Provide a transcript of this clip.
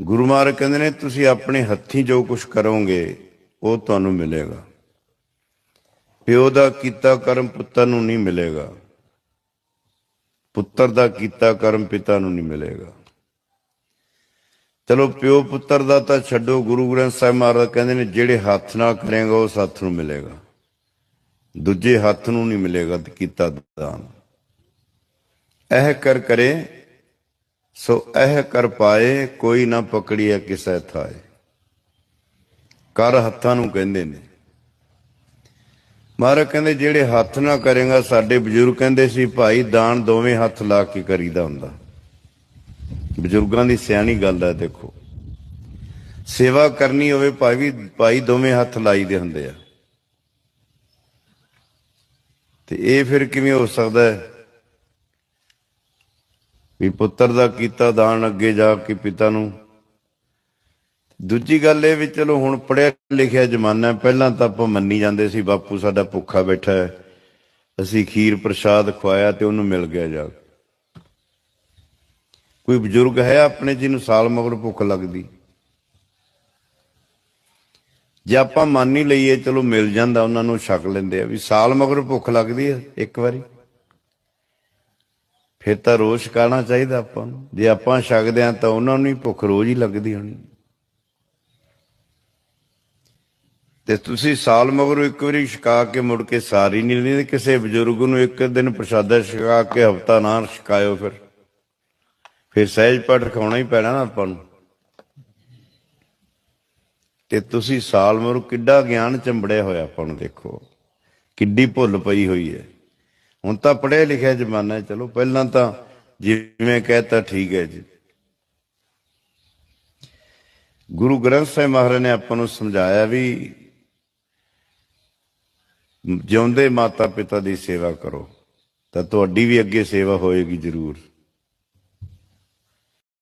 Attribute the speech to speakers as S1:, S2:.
S1: ਗੁਰੂ ਮਹਾਰਾਜ ਕਹਿੰਦੇ ਨੇ, ਤੁਸੀਂ ਆਪਣੇ ਹੱਥੀਂ ਜੋ ਕੁਝ ਕਰੋਗੇ, ਉਹ ਤੁਹਾਨੂੰ ਮਿਲੇਗਾ। ਪਿਓ ਦਾ ਕੀਤਾ ਕਰਮ ਪੁੱਤਰ ਨੂੰ ਨਹੀਂ ਮਿਲੇਗਾ। ਪੁੱਤਰ ਦਾ ਕੀਤਾ ਕਰਮ ਪਿਤਾ ਨੂੰ ਨਹੀਂ ਮਿਲੇਗਾ। ਚਲੋ, ਪਿਓ ਪੁੱਤਰ ਦਾ ਤਾਂ ਛੱਡੋ, ਗੁਰੂ ਗ੍ਰੰਥ ਸਾਹਿਬ ਮਹਾਰਾਜ ਕਹਿੰਦੇ ਨੇ, ਜਿਹੜੇ ਹੱਥ ਨਾਲ ਕਰੇਗਾ ਉਸ ਹੱਥ ਨੂੰ ਮਿਲੇਗਾ। ਦੂਜੇ ਹੱਥ ਨੂੰ ਨਹੀਂ ਮਿਲੇਗਾ ਕੀਤਾ ਦਾਨ। ਇਹ ਕਰ ਕਰੇ ਸੋ ਇਹ ਕਰ ਪਾਏ, ਕੋਈ ਨਾ ਪਕੜੀਏ, ਕਿਸੈ ਥਾਏ। ਕਰ ਹੱਥਾਂ ਨੂੰ ਕਹਿੰਦੇ ਨੇ। ਮਹਾਰਾਜ ਕਹਿੰਦੇ, ਜਿਹੜੇ ਹੱਥ ਨਾਲ ਕਰੇਗਾ, ਸਾਡੇ ਬਜ਼ੁਰਗ ਕਹਿੰਦੇ ਸੀ, ਭਾਈ, ਦਾਨ ਦੋਵੇਂ ਹੱਥ ਲਾ ਕੇ ਕਰੀਦਾ ਹੁੰਦਾ। ਬਜ਼ੁਰਗਾਂ ਦੀ ਸਿਆਣੀ ਗੱਲ ਹੈ, ਦੇਖੋ। ਸੇਵਾ ਕਰਨੀ ਹੋਵੇ ਭਾਈ ਵੀ ਭਾਈ ਦੋਵੇਂ ਹੱਥ ਲਾਈਦੇ ਹੁੰਦੇ ਆ। ਤੇ ਇਹ ਫਿਰ ਕਿਵੇਂ ਹੋ ਸਕਦਾ ਹੈ? ਵੀ ਪੁੱਤਰ ਦਾ ਕੀਤਾ ਦਾਨ ਅੱਗੇ ਜਾ ਕੇ ਪਿਤਾ ਨੂੰ। ਦੂਜੀ ਗੱਲ ਇਹ ਵੀ ਚਲੋ ਹੁਣ ਪੜਿਆ ਲਿਖਿਆ ਜ਼ਮਾਨਾ ਪਹਿਲਾਂ ਤਾਂ ਆਪਾਂ ਮੰਨੀ ਜਾਂਦੇ ਸੀ, ਬਾਪੂ ਸਾਡਾ ਭੁੱਖਾ ਬੈਠਾ ਹੈ, ਅਸੀਂ ਖੀਰ ਪ੍ਰਸ਼ਾਦ ਖਵਾਇਆ ਤੇ ਉਹਨੂੰ ਮਿਲ ਗਿਆ ਜਾ ਕੋਈ ਬਜ਼ੁਰਗ ਹੈ ਆਪਣੇ ਜਿਹਨੂੰ ਸਾਲ ਮਗਰ ਭੁੱਖ ਲੱਗਦੀ? ਜੇ ਆਪਾਂ ਮੰਨ ਹੀ ਲਈਏ, ਚਲੋ ਮਿਲ ਜਾਂਦਾ, ਉਹਨਾਂ ਨੂੰ ਛਕ ਲੈਂਦੇ ਆ ਵੀ ਸਾਲ ਮਗਰ ਭੁੱਖ ਲੱਗਦੀ ਹੈ, ਇੱਕ ਵਾਰੀ। ਫਿਰ ਤਾਂ ਰੋਜ਼ ਛਕਾਉਣਾ ਚਾਹੀਦਾ ਆਪਾਂ ਨੂੰ? ਜੇ ਆਪਾਂ ਛਕਦੇ ਆ ਤਾਂ ਉਹਨਾਂ ਨੂੰ ਹੀ ਭੁੱਖ ਰੋਜ਼ ਹੀ ਲੱਗਦੀ ਹੋਣੀ। ਤੇ ਤੁਸੀਂ ਸਾਲ ਮਗਰੋਂ ਇੱਕ ਵਾਰੀ ਛਕਾ ਕੇ ਮੁੜ ਕੇ ਸਾਰੀ ਨਹੀਂ ਲੈਂਦੇ। ਕਿਸੇ ਬਜ਼ੁਰਗ ਨੂੰ ਇੱਕ ਦਿਨ ਪ੍ਰਸ਼ਾਦਾ ਛਕਾ ਕੇ ਹਫਤਾ ਨਾ ਛਕਾਇਓ ਫਿਰ। ਫਿਰ ਸਹਿਜ ਪਾਠ ਰਖਾਉਣਾ ਹੀ ਪੈਣਾ ਨਾ ਆਪਾਂ ਨੂੰ। ਤੇ ਤੁਸੀਂ ਸਾਲ ਮਗਰੋਂ ਕਿੱਡਾ ਗਿਆਨ ਚੰਬੜਿਆ ਹੋਇਆ ਆਪਾਂ ਨੂੰ ਦੇਖੋ। ਕਿੱਡੀ ਭੁੱਲ ਪਈ ਹੋਈ ਹੈ। ਹੁਣ ਤਾਂ ਪੜ੍ਹਿਆ ਲਿਖਿਆ ਜ਼ਮਾਨਾ ਚਲੋ ਪਹਿਲਾਂ ਤਾਂ ਜਿਵੇਂ ਕਹਿਤਾ ਠੀਕ ਹੈ ਜੀ। ਗੁਰੂ ਗ੍ਰੰਥ ਸਾਹਿਬ ਮਹਾਰਾਜ ਨੇ ਆਪਾਂ ਨੂੰ ਸਮਝਾਇਆ ਵੀ ਜਿਉਂਦੇ ਮਾਤਾ ਪਿਤਾ ਦੀ ਸੇਵਾ ਕਰੋ, ਤਾਂ ਤੁਹਾਡੀ ਵੀ ਅੱਗੇ ਸੇਵਾ ਹੋਏਗੀ ਜ਼ਰੂਰ।